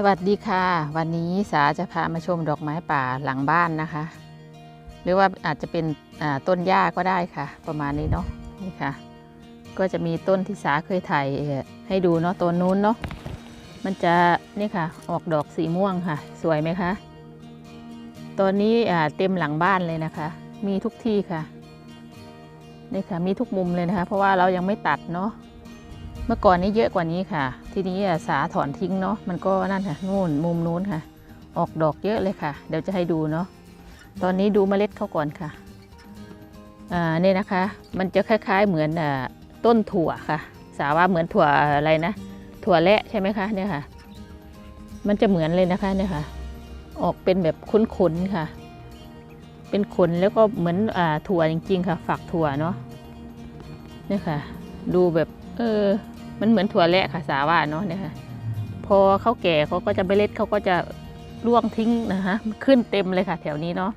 สวัสดีค่ะ วันนี้สาจะพามาชมดอกไม้ป่าหลังบ้านนะคะ หรือว่าอาจจะเป็นต้นหญ้าก็ได้ค่ะ ประมาณนี้เนาะนี่ค่ะ ก็จะมีต้นที่สาเคยถ่ายให้ดูเนาะต้นนู้นเนาะมันจะนี่ค่ะออกดอกสีม่วงค่ะ สวยไหมคะตอนนี้เต็มหลังบ้านเลยนะคะ มีทุกที่ค่ะนี่ค่ะมีทุกมุมเลยนะคะ เพราะว่าเรายังไม่ตัดเนาะ เมื่อก่อนนี้เยอะกว่านี้ค่ะ ทีนี้อะสาถอนทิ้งเนาะมันก็นั่นค่ะนู่นมุมนู้นค่ะ ออกดอกเยอะเลยค่ะ เดี๋ยวจะให้ดูเนาะตอนนี้ดูเมล็ดเขาก่อนค่ะอ่านี่นะคะ มันจะคล้าย ๆ เหมือนอต้นถั่วค่ะ สาว่าเหมือนถั่วอะไรนะ ถั่วแระใช่ไหมคะเนี่ยค่ะ มันจะเหมือนเลยนะคะเนี่ยค่ะ ออกเป็นแบบขนๆค่ะ เป็นขนแล้วก็เหมือนอ่าถั่วจริงๆค่ะ ฝักถั่วเนาะเนี่ยค่ะ ดูแบบเออ มันเหมือนถั่วแระค่ะสาว่าเนาะเนี่ยค่ะพอเขาแก่เขาก็จะเมล็ดเขาก็จะร่วงทิ้งนะคะขึ้นเต็มเลยค่ะ แถวนี้เนาะ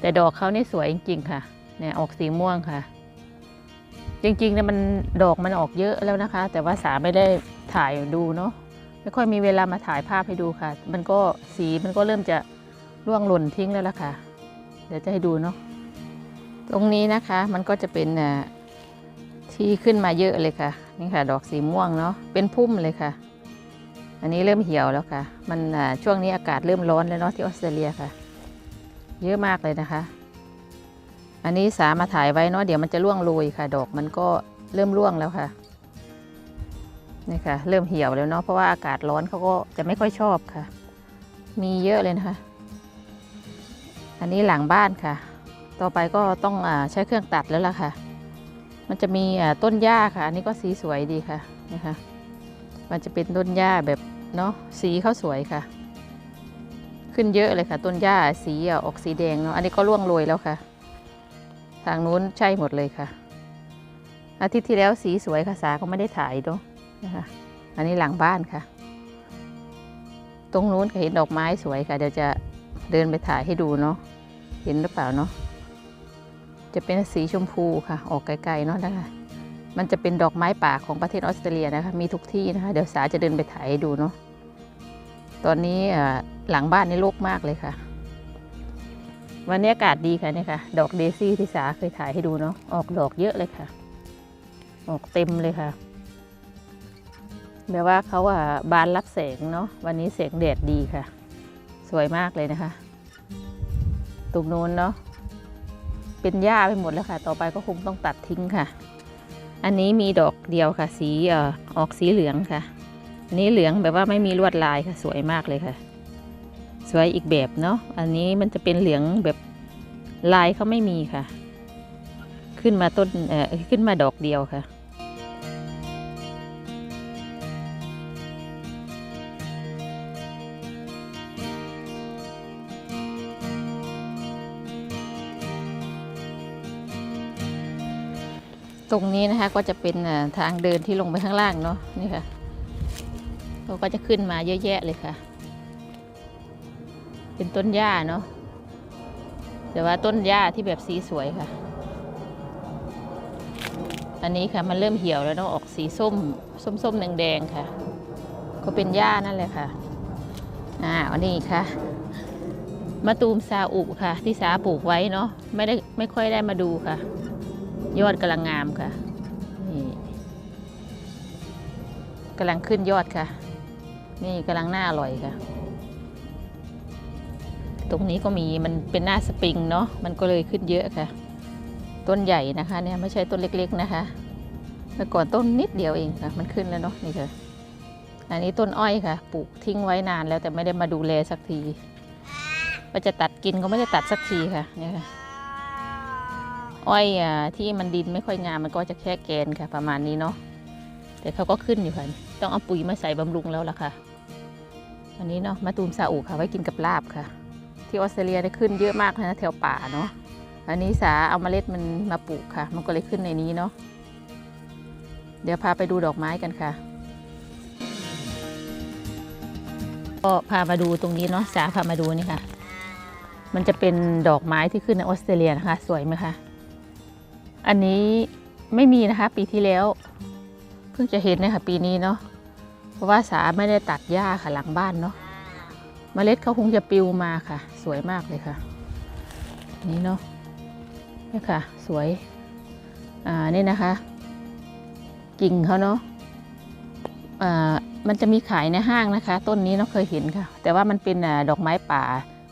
แต่ดอกเขานี่สวยจริง ๆ ค่ะเนี่ยออกสีม่วงค่ะ จริงๆเนี่ยมันดอกมันออกเยอะแล้วนะคะ แต่ว่าสาไม่ได้ถ่ายดูเนาะไม่ค่อยมีเวลามาถ่ายภาพให้ดูค่ะ มันก็สีมันก็เริ่มจะร่วงหล่นทิ้งแล้วล่ะค่ะ เดี๋ยวจะให้ดูเนาะตรงนี้นะคะมันก็จะเป็นอ่า ที่ขึ้นมาเยอะเลยค่ะ นี่ค่ะ ดอกสีม่วงเนาะเป็นพุ่มเลยค่ะ อันนี้เริ่มเหี่ยวแล้วค่ะ มันช่วงนี้อากาศเริ่มร้อนแล้วเนาะที่ออสเตรเลียค่ะ เยอะมากเลยนะคะ อันนี้สามาถ่ายไว้เนาะเดี๋ยวมันจะร่วงโรยค่ะ ดอกมันก็เริ่มร่วงแล้วค่ะนี่ค่ะ เริ่มเหี่ยวแล้วเนาะเพราะว่าอากาศร้อนเขาก็จะไม่ค่อยชอบค่ะ มีเยอะเลยนะคะ อันนี้หลังบ้านค่ะ ต่อไปก็ต้องอใช้เครื่องตัดแล้วล่ะค่ะ มันจะมีต้นหญ้าค่ะ อันนี้ก็สีสวยดีค่ะนะคะ มันจะเป็นต้นหญ้าแบบเนาะสีเขาสวยค่ะ ขึ้นเยอะเลยค่ะ ต้นหญ้าสีออกสีแดงเนาะอันนี้ก็ร่วงโรยแล้วค่ะ ทางนู้นใช่หมดเลยค่ะ อาทิตย์ที่แล้วสีสวยค่ะสาก็ไม่ได้ถ่ายเนาะนะคะ อันนี้หลังบ้านค่ะ ตรงนู้นเห็นดอกไม้สวยค่ะเดี๋ยวจะเดินไปถ่ายให้ดูเนาะเห็นหรือเปล่าเนาะ จะเป็นสีชมพูค่ะ ออกไกลๆเนาะนะคะมันจะเป็นดอกไม้ป่าของประเทศออสเตรเลียนะคะ มีทุกที่นะคะ เดี๋ยวสาจะเดินไปถ่ายดูเนาะตอนนี้หลังบ้านนี่โล่งมากเลยค่ะ วันนี้อากาศดีค่ะนี่ค่ะ ดอกเดซี่ที่สาเคยถ่ายให้ดูเนาะออกดอกเยอะเลยค่ะ ออกเต็มเลยค่ะแบบว่าเขาอะบานรับแสงเนาะวันนี้แสงแดดดีค่ะ สวยมากเลยนะคะ ตรงโน้นเนาะ เป็นหญ้าไปหมดแล้วค่ะ ต่อไปก็คงต้องตัดทิ้งค่ะ อันนี้มีดอกเดียวค่ะ สีเอ่อออกสีเหลืองค่ะอันนี้เหลืองแบบว่าไม่มีลวดลายค่ะ สวยมากเลยค่ะ สวยอีกแบบเนาะอันนี้มันจะเป็นเหลืองแบบลายเขาไม่มีค่ะ ขึ้นมาต้นเอ่อขึ้นมาดอกเดียวค่ะ ตรงนี้นะคะก็จะเป็นทางเดินที่ลงไปข้างล่างเนาะนี่ค่ะเขาก็จะขึ้นมาเยอะแยะเลยค่ะ เป็นต้นหญ้าเนาะแต่ว่าต้นหญ้าที่แบบสีสวยค่ะ อันนี้ค่ะมันเริ่มเหี่ยวแล้วเนาะออกสีส้มส้มส้มแดงแดงค่ะ ก็เป็นหญ้านั่นแหละค่ะอ่าอันนี้ค่ะมะตูมซาอุค่ะ ที่สาปลูกไว้เนาะไม่ได้ไม่ค่อยได้มาดูค่ะ ยอดกำลังงามค่ะนี่กำลังขึ้นยอดค่ะ นี่กำลังหน้าอร่อยค่ะ ตรงนี้ก็มีมันเป็นหน้าสปริงเนาะมันก็เลยขึ้นเยอะค่ะ ต้นใหญ่นะคะเนี่ยไม่ใช่ต้นเล็กๆนะคะเมื่อก่อนต้นนิดเดียวเองค่ะ มันขึ้นแล้วเนาะนี่ค่ะอันนี้ต้นอ้อยค่ะ ปลูกทิ้งไว้นานแล้วแต่ไม่ได้มาดูแลสักทีว่าจะตัดกินก็ไม่ได้ตัดสักทีค่ะเนี่ยค่ะ อ้อยอที่มันดินไม่ค่อยงามมันก็จะแค่แกนค่ะ ประมาณนี้เนาะแต่เขาก็ขึ้นอยู่ค่ะ ต้องเอาปุ๋ยมาใส่บำรุงแล้วล่ะค่ะอันนี้เนาะมะตูมซาอุค่ะ ไว้กินกับลาบค่ะ ที่ออสเตรเลียได้ขึ้นเยอะมากนะแถวป่าเนาะอันนี้สาเอาเมล็ดมันมาปลูกค่ะ มันก็เลยขึ้นในนี้เนาะเดี๋ยวพาไปดูดอกไม้กันค่ะก็พามาดูตรงนี้เนาะสาพามาดูนี่ค่ะ มันจะเป็นดอกไม้ที่ขึ้นในออสเตรเลียนะคะ สวยไหมคะ อันนี้ไม่มีนะคะ ปีที่แล้ว เพิ่งจะเห็นนะคะปีนี้เนาะเพราะว่าสาไม่ได้ตัดหญ้าค่ะหลังบ้านเนาะเมล็ดเขาคงจะปิวมาค่ะ สวยมากเลยค่ะ นี่เนาะนี่ค่ะ สวย อ่านี่นะคะกิ่งเขาเนาะอ่ามันจะมีขายในห้างนะคะ ต้นนี้เราเคยเห็นค่ะ แต่ว่ามันเป็นดอกไม้ป่า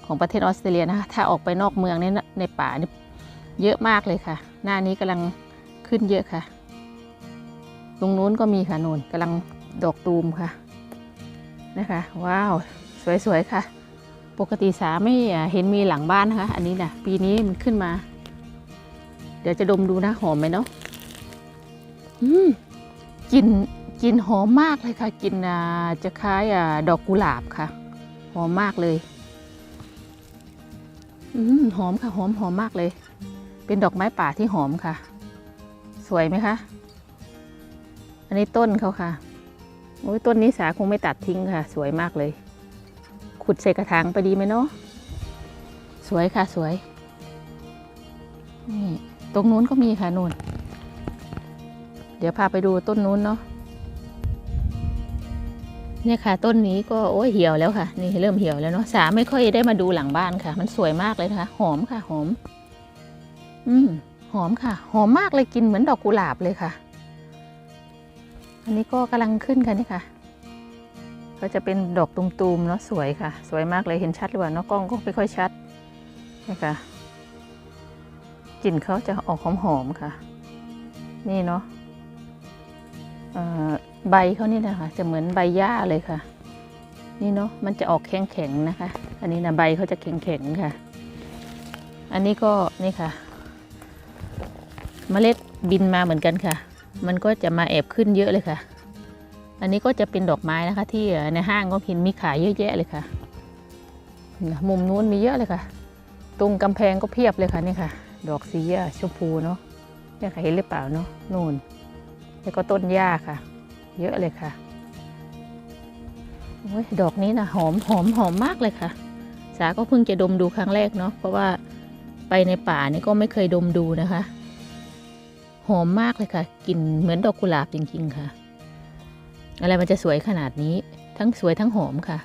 ของประเทศออสเตรเลียนะคะ ถ้าออกไปนอกเมืองเนี่ยในป่านี่เยอะมากเลยค่ะ หน้านี้กำลังขึ้นเยอะค่ะ ตรงนู้นก็มีค่ะนูนกำลังดอกตูมค่ะนะคะ ว้าว สวยๆค่ะ ปกติสาไม่เห็นมีหลังบ้านนะคะ อันนี้นะปีนี้มันขึ้นมา เดี๋ยวจะดมดูนะหอมไหมเนาะอืมกลิ่นกลิ่นหอมมากเลยค่ะกลิ่นจะคล้ายอดอกกุหลาบค่ะ หอมมากเลย อืมหอมค่ะหอมหอมมากเลย เป็นดอกไม้ป่าที่หอมค่ะ สวยไหมคะ อันนี้ต้นเขาค่ะโอ้ยต้นนี้สาคงไม่ตัดทิ้งค่ะ สวยมากเลย ขุดใส่กระถางไปดีไหมเนาะสวยค่ะสวย นี่ตรงนู้นก็มีค่ะนู่น เดี๋ยวพาไปดูต้นนู้นเนาะเนี่ยค่ะ ต้นนี้ก็โอ้ยเหี่ยวแล้วค่ะ นี่เริ่มเหี่ยวแล้วเนาะสาไม่ค่อยได้มาดูหลังบ้านค่ะ มันสวยมากเลยนะคะ หอมค่ะหอม อืมหอมค่ะ หอมมากเลยกินเหมือนดอกกุหลาบเลยค่ะ อันนี้ก็กำลังขึ้นค่ะนี่ค่ะ ก็จะเป็นดอกตุมๆเนาะสวยค่ะ สวยมากเลยเห็นชัดหรือเปล่าเนาะกล้องก็ไม่ค่อยชัดนี่ค่ะกลิ่นเขาจะออกหอมๆค่ะ นี่เนาะใบเขานี่นะคะ จะเหมือนใบหญ้าเลยค่ะ นี่เนาะมันจะออกแข็งๆนะคะ อันนี้นะใบเขาจะแข็งๆค่ะ อันนี้ก็นี่ค่ะ เมล็ดบินมาเหมือนกันค่ะ มันก็จะมาแอบขึ้นเยอะเลยค่ะ อันนี้ก็จะเป็นดอกไม้นะคะ ที่ในห้างก็เห็นมีขายเยอะแยะเลยค่ะ มุมนู้นมีเยอะเลยค่ะ ตรงกำแพงก็เพียบเลยค่ะนี่ค่ะ ดอกสีชมพูเนาะเนี่ยค่ะเห็นหรือเปล่าเนาะนู่นแล้วก็ต้นหญ้าค่ะ เยอะเลยค่ะโอ้ยดอกนี้นะหอมหอมหอมมากเลยค่ะ สาก็เพิ่งจะดมดูครั้งแรกเนาะเพราะว่าไปในป่านี่ก็ไม่เคยดมดูนะคะ หอมมากเลยค่ะกลิ่นเหมือนดอกกุหลาบจริง ๆ ค่ะ อะไรมันจะสวยขนาดนี้ ทั้งสวยทั้งหอมค่ะ